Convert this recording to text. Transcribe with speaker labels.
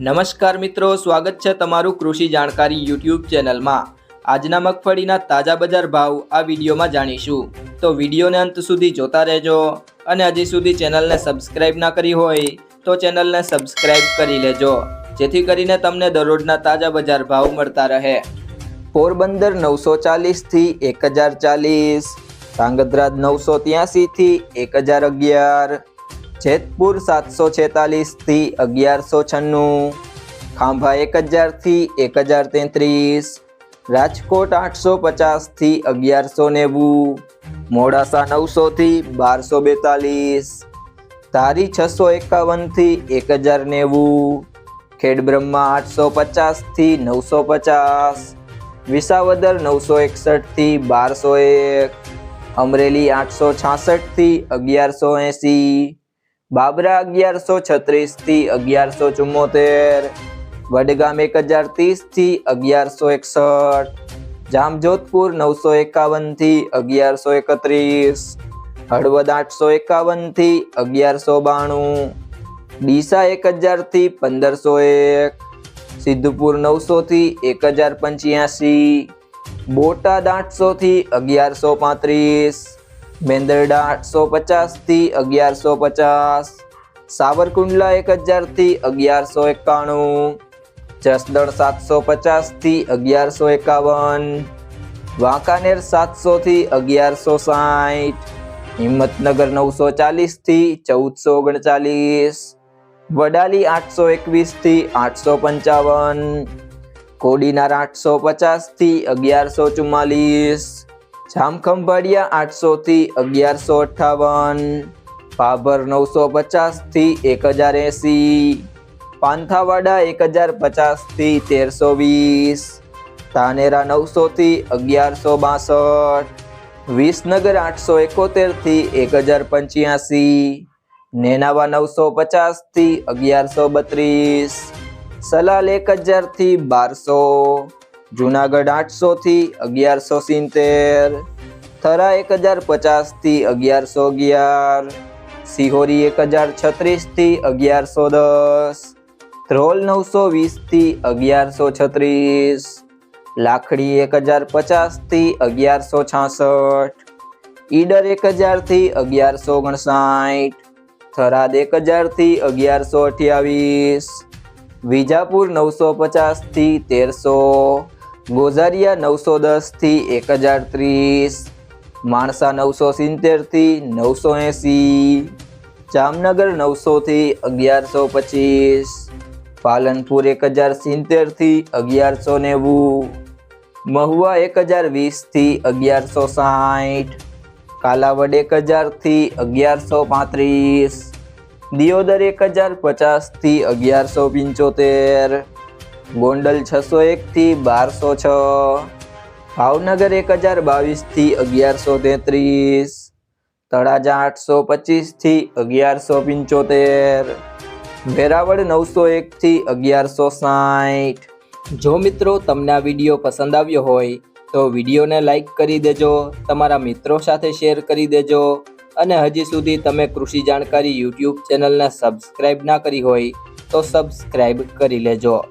Speaker 1: નમસ્કાર મિત્રો, સ્વાગત છે તમારું કૃષિ જાણકારી યુટ્યુબ ચેનલમાં. આજના મગફળીના તાજા બજાર ભાવ આ વિડીયોમાં જાણીશું. તો વિડીયોને અંત સુધી જોતા રહેજો અને હજી સુધી ચેનલને સબસ્ક્રાઇબ ના કરી હોય તો ચેનલને સબસ્ક્રાઇબ કરી લેજો, જેથી કરીને તમને દરરોજના તાજા બજાર ભાવ મળતા રહે. પોરબંદર નવસો ચાલીસથી એક હજાર ચાલીસ ધ્રાંગધ્રા નવસો ત્યાસીથી એક હજાર અગિયાર જેતપુર સાતસો છેતાલીસથી અગિયારસો છન્નું. ખાંભા એક હજારથી એક હજાર તેત્રીસ. રાજકોટ આઠસો પચાસથી અગિયારસો નેવું. મોડાસા નવસોથી બારસો બેતાલીસ. ધારી છસો એકાવનથી એક હજાર નેવું. ખેડબ્રહ્મા આઠસો પચાસથી નવસો પચાસ. વિસાવદર નવસો એકસઠથી બારસો એક. અમરેલી આઠસો છાસઠથી અગિયારસો એંસી. બાબરા અગિયારસો છત્રીસથી અગિયારસો ચુમ્મોતેર, વડગામ એક હજાર ત્રીસથી અગિયારસો એકસઠ, જામજોધપુર નવસો એકાવનથી અગિયારસો એકત્રીસ, હળવદ આઠસો એકાવનથી અગિયારસો બાણું, ડીસા એક હજારથી પંદરસો એક, સિદ્ધપુર નવસોથી એક હજાર પંચ્યાસી, બોટાદ આઠસોથી અગિયારસો પાંત્રીસ મેંદરડા આઠસો પચાસથી અગિયારસો પચાસ. સાવરકુંડલા એક હજારથી અગિયારસો એકાણું. જસદણ સાતસો પચાસથી અગિયારસો એકાવન. વાંકાનેર સાતસોથી અગિયારસો સાઠ. હિંમતનગર નવસો ચાલીસથી ચૌદસો ઓગણચાલીસ. વડાલી આઠસો એકવીસથી આઠસો પંચાવન. કોડીનાર આઠસો પચાસથી અગિયારસો ચુમ્માલીસ. જામખંભાળિયા આઠસોથી અગિયારસો અઠ્ઠાવન, ભાભર નવસો પચાસથી એક હજાર એંસી, પાંથાવાડા એક હજાર પચાસથી તેરસો વીસ, ધાનેરા નવસોથી અગિયારસો બાસઠ, વિસનગર આઠસો એકોતેરથી એક હજાર પંચ્યાસી, નેનાવા નવસો પચાસથી અગિયારસો બત્રીસ, સલાલ એક હજારથી બારસો જુનાગઢ આઠસોથી અગિયારસો સિત્તેર, થરા એક હજાર પચાસથી અગિયારસો અગિયાર, સિહોરી એક હજાર છત્રીસથી અગિયારસો દસ, ધ્રોલ નવસો વીસથી અગિયારસો છત્રીસ, લાખડી એક હજાર પચાસથી અગિયારસો છાસઠ, ઈડર એક હજારથી અગિયારસો ઓગણસાઠ, થરાદ એક હજારથી અગિયારસો અઠ્યાવીસ, વિજાપુર નવસો પચાસથી તેરસો ગોઝારિયા નવસો દસથી એક હજાર ત્રીસ, માણસા નવસો સિત્તેરથી નવસો એંસી, જામનગર નવસોથી અગિયારસો પચીસ, પાલનપુર એક હજાર સિત્તેરથી અગિયારસો નેવું, મહુવા એક હજાર વીસથી અગિયારસો સાઠ, કાલાવડ એક હજારથી અગિયારસો પાંત્રીસ, દિયોદર એક હજાર પચાસથી અગિયારસો પંચોતેર ગોંડલ છસો એકથી બારસો છ. ભાવનગર એક હજાર બાવીસથી અગિયારસો તેત્રીસ. તળાજા આઠસો પચીસથી અગિયારસો પંચોતેર. વેરાવળ નવસો એકથી અગિયારસો સાઠ. જો મિત્રો તમને આ વીડિયો પસંદ આવ્યો હોય, તો વિડીયોને લાઈક કરી દેજો, તમારા મિત્રો સાથે શેર કરી દેજો, અને હજી સુધી તમે કૃષિ જાણકારી યુટ્યુબ ચેનલને સબસ્ક્રાઈબ ના કરી હોય, તો સબસ્ક્રાઈબ કરી લેજો.